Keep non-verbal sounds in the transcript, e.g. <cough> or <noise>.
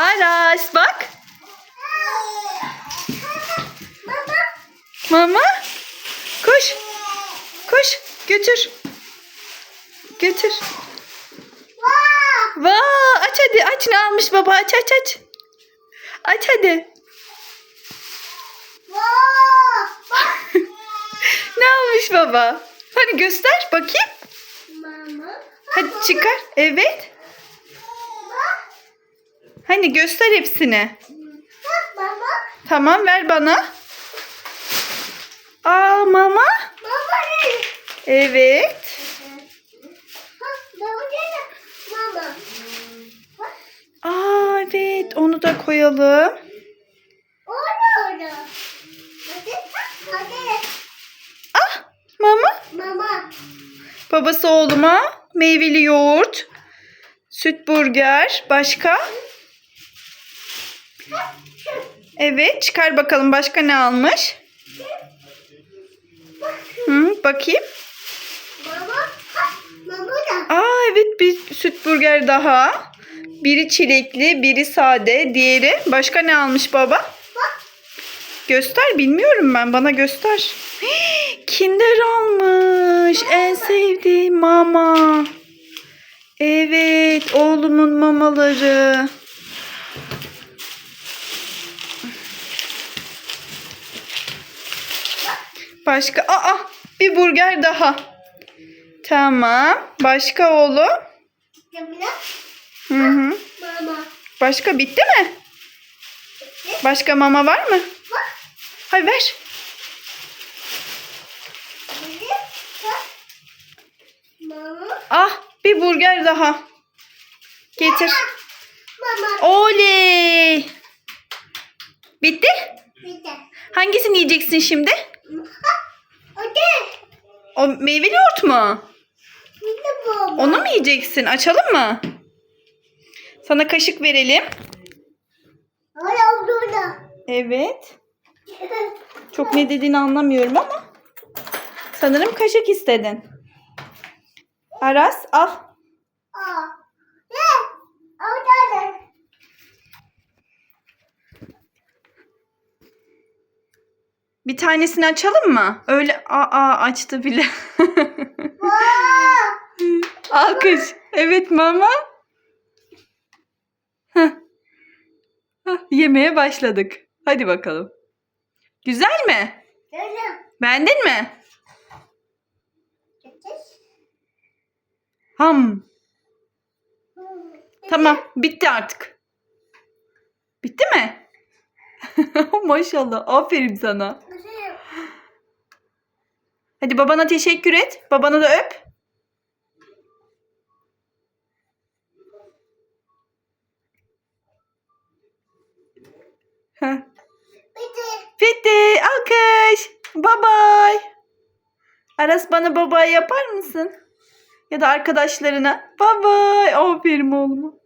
Aras bak. Baba. Mama. Koş. Koş. Götür. Götür. Vaa. Vaa aç hadi aç ne almış baba aç aç aç. Aç hadi. Vaa. <laughs> Ne almış baba? Hadi göster bakayım. Mama. Hadi çıkar. Evet. Hani göster hepsini. Bak baba. Tamam ver bana. Aa mama. Baba ne? Evet. Bak baba ne? Mama. Aa evet onu da koyalım. Hadi. Hadi. Ah mama. Mama. Babası oğluma meyveli yoğurt, süt burger, başka? Evet çıkar bakalım başka ne almış? Hı, bakayım. Aa evet bir süt burger daha. Biri çilekli, biri sade, diğeri. Başka ne almış baba? Göster bilmiyorum ben. Bana göster. <gasps> Kinder almış. En sevdiğim mama. Evet oğlumun mamaları. Başka? Aa bir burger daha. Tamam. Başka oğlum? Hı hı. Mama. Başka bitti mi? Başka mama var mı? Bak. Hay ver. Mama. Ah bir burger daha. Getir. Mama. Oley. Bitti. De. Hangisini yiyeceksin şimdi? O meyveli yoğurt mu? Onu mu yiyeceksin? Açalım mı? Sana kaşık verelim. Evet. <laughs> Çok ne dediğini anlamıyorum ama. Sanırım kaşık istedin. Aras al. Aa. Ne? Orada ne? Bir tanesini açalım mı? Öyle aa açtı bile. Alkış. Evet mama. Heh. Heh, Yemeye başladık. Hadi bakalım. Güzel mi? Öyle. Beğendin mi? Ham. Tamam. Bitti artık. Bitti mi? <laughs> Maşallah. Aferin sana. Hadi babana teşekkür et. Babana da öp. Heh. Bitti. Alkış. Bye bye. Aras bana bye yapar mısın? Ya da arkadaşlarına. Bye bye. Aferin oğluma.